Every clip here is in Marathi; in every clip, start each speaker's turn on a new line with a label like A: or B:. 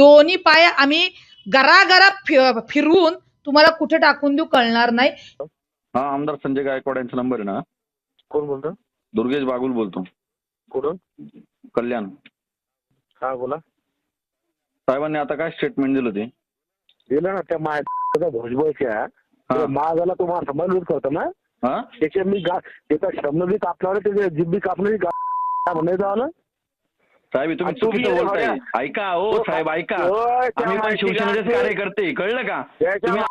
A: दोन्ही पाय आम्ही गरागरा फि- फिरवून तुम्हाला कुठे टाकून देऊ कळणार नाही.
B: हा आमदार संजय गायकवाड यांचा नंबर आहे ना.
C: कोण बोलतो?
B: दुर्गेश बागुल बोलतो.
C: कुठून?
B: कल्याण.
C: हा बोला.
B: साहेबांनी आता काय स्टेटमेंट दिलं ते?
C: दिलं ना त्या माझ्या भोजबळच्या.
B: हा.
C: महागाला तो माझा संबंधित करतो ना.
B: हा?
C: त्याच्या मी गा त्याचा शब्द बी कापला त्याच्या जिब्बी कापली म्हणायचं आलं
B: साहेब तुम्ही चुकीचं बोलताय ऐका हो साहेब ऐका
C: त्या
B: आम्ही पण शिवसेनेचेच कार्यकर्ते कळलं का तुम्ही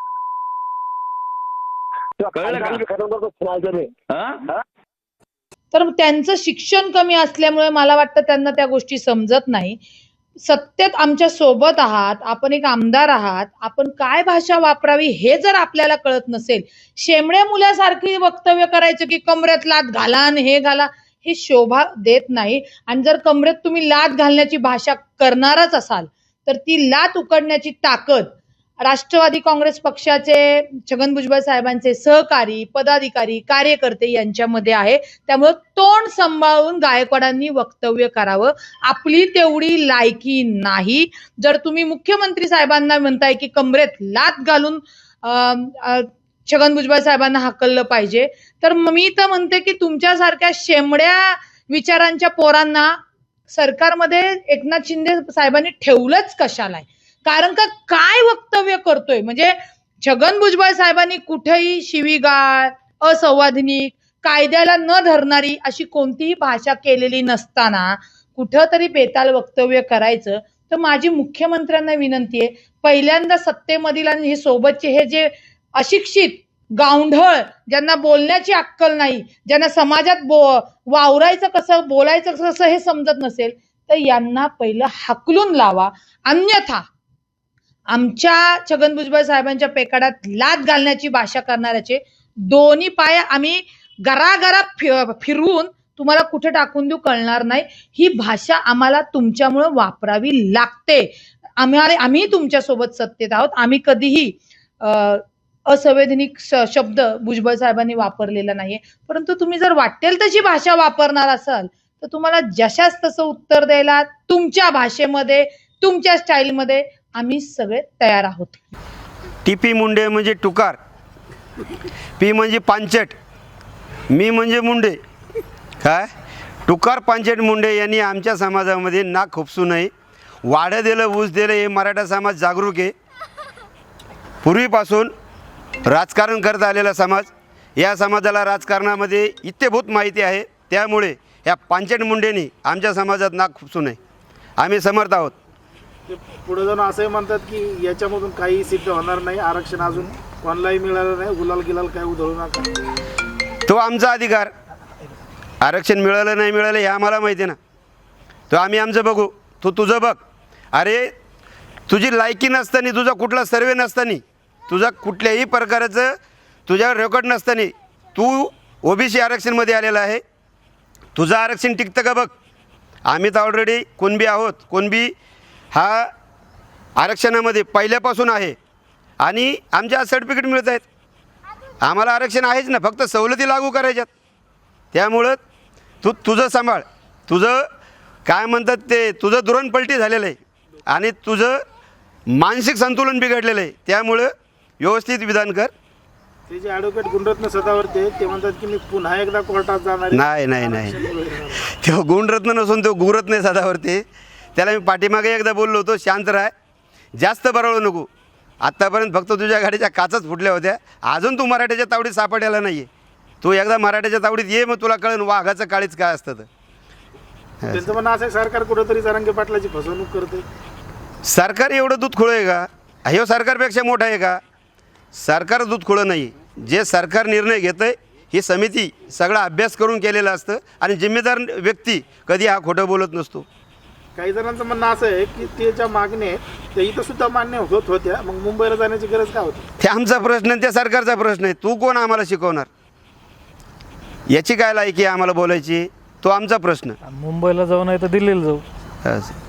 B: कळलं का?
C: तर.
B: हा
C: हा?
A: त्यांचं शिक्षण कमी असल्यामुळे मला वाटतं त्यांना त्या गोष्टी समजत नाही सत्तेत आमच्यासोबत आहात आपण एक आमदार आहात आपण काय भाषा वापरावी हे जर आपल्याला कळत नसेल शेमड्या मुलासारखी वक्तव्य करायचं की कमरेत लात घाला आणि हे घाला हे शोभा देत नाही. आणि जर कमरेत तुम्ही लात घालण्याची भाषा करणारच असाल तर ती लात उकडण्याची ताकद राष्ट्रवादी काँग्रेस पक्षाचे छगन भुजबळ साहेबांचे सहकारी पदाधिकारी कार्यकर्ते यांच्यामध्ये आहे. त्यामुळे तोंड सांभाळून गायकवाडांनी वक्तव्य करावं. आपली तेवढी लायकी नाही. जर तुम्ही मुख्यमंत्री साहेबांना म्हणताय की कमरेत लात घालून छगन भुजबळ साहेबांना हाकललं पाहिजे. तर मी तर म्हणते की तुमच्यासारख्या शेमड्या विचारांच्या पोरांना सरकारमध्ये एकनाथ शिंदे साहेबांनी ठेवलंच कशाला कारण का काय वक्तव्य करतोय? म्हणजे छगन भुजबळ साहेबांनी कुठेही शिवीगाळ असंवादनिक कायद्याला न धरणारी अशी कोणतीही भाषा केलेली नसताना कुठं तरी बेताल वक्तव्य करायचं. तर माझी मुख्यमंत्र्यांना विनंती आहे पहिल्यांदा सत्तेमधील आणि हे सोबतचे हे जे अशिक्षित गावढळ ज्यांना बोलण्याची अक्कल नाही ज्यांना समाजात बो वावरायचं कसं बोलायचं कसं हे समजत नसेल तर यांना पहिलं हाकलून लावा. अन्यथा आमच्या छगन भुजबळ साहेबांच्या पेकाडात लाद घालण्याची भाषा करणाऱ्याचे दोन्ही पाय आम्ही गरागरा फि- फिरवून तुम्हाला कुठे टाकून देऊ कळणार नाही. ही भाषा आम्हाला तुमच्यामुळं वापरावी लागते. आम्हाला आम्ही तुमच्यासोबत सत्तेत आहोत. आम्ही कधीही अं, असंवैधानिक श- शब्द भुजबळ साहेबांनी वापरलेला नाहीये. परंतु तुम्ही जर वाटेल तशी भाषा वापरणार असाल तर तुम्हाला जशाच तसं उत्तर द्यायला तुमच्या भाषेमध्ये तुमच्या स्टाईलमध्ये आम्ही सगळे तयार आहोत.
D: टीपी मुंडे म्हणजे टुकार पी म्हणजे पांचट मी म्हणजे मुंडे. काय? टुकार पांचट मुंडे यांनी आमच्या समाजामध्ये नाक खुपसू नये वाढं दिलं ऊस दिलं हे मराठा समाज जागरूक आहे. पूर्वीपासून राजकारण करत आलेला समाज या समाजाला राजकारणामध्ये इत्यभूत माहिती आहे. त्यामुळे या पांचट मुंडेनी आमच्या समाजात नाक खुपसू नये. आम्ही समर्थ आहोत.
E: पुढे जाऊन असंही म्हणतात की याच्यामधून काही सिद्ध होणार नाही. आरक्षण अजून कोणालाही मिळालं नाही. गुलाल गिलाल काय उधळू नका.
D: तो आमचा अधिकार. आरक्षण मिळालं नाही मिळालं हे आम्हाला माहिती आहे ना. तो आम्ही आमचं बघू. तू तुझं बघ. अरे तुझी लायकी नसताना तुझा कुठला सर्वे नसताना तुझा कुठल्याही प्रकारचं तुझ्यावर रेकॉर्ड नसताना तू ओबीसी आरक्षणमध्ये आलेला आहे. तुझं आरक्षण टिकतं का बघ? आम्ही तर ऑलरेडी कुणबी आहोत कुणबी हा आरक्षणामध्ये पहिल्यापासून आहे. आणि आमच्या सर्टिफिकेट मिळत आहेत. आम्हाला आरक्षण आहेच ना फक्त सवलती लागू करायच्यात. त्यामुळं तू तुझं सांभाळ. तुझं काय म्हणतात ते तुझं दुरणपलटी झालेलं आहे. आणि तुझं मानसिक संतुलन बिघडलेलं आहे. त्यामुळं व्यवस्थित विधान कर.
E: ते जे ॲडव्होकेट गुणरत्न सदावर्ते ते म्हणतात की मी पुन्हा एकदा कोर्टात जाणार.
D: नाही नाही नाही. तो गुणरत्न नसून तो गुरत्न सदावरती. त्याला मी पाठीमागे एकदा बोललो होतो शांत राह. जास्त बरवू नको. आत्तापर्यंत फक्त तुझ्या गाडीच्या काचच फुटल्या होत्या. अजून तू मराठ्याच्या तावडीत सापडलेला नाही आहे तू एकदा मराठ्याच्या तावडीत ये मग तुला कळण वाघाचं काळीच काय असतं तर.
E: त्यांचं म्हणणं असं आहे, सरकार कुठेतरी जरांगे पाटलाची फसवणूक करते.
D: सरकार एवढं दूध खुळं आहे का? ह्यो सरकारपेक्षा मोठं आहे का? सरकार दूध खुळं नाही. जे सरकार निर्णय घेतं आहे ही समिती सगळा अभ्यास करून केलेलं असतं आणि जिम्मेदार व्यक्ती कधी हा खोटं बोलत नसतो.
E: काही जणांचं म्हणणं असं आहे की ते ज्या मागण्या आहेत त्या इथं सुद्धा मान्य होत होत्या. मग मुंबईला जाण्याची गरज का होती?
D: ते आमचा प्रश्न आणि त्या सरकारचा प्रश्न आहे. तू कोण आम्हाला शिकवणार? याची काय लायकी आहे आम्हाला बोलायची? तो आमचा प्रश्न.
F: मुंबईला जाऊ नाही तर दिल्लीला जाऊ.
D: असं.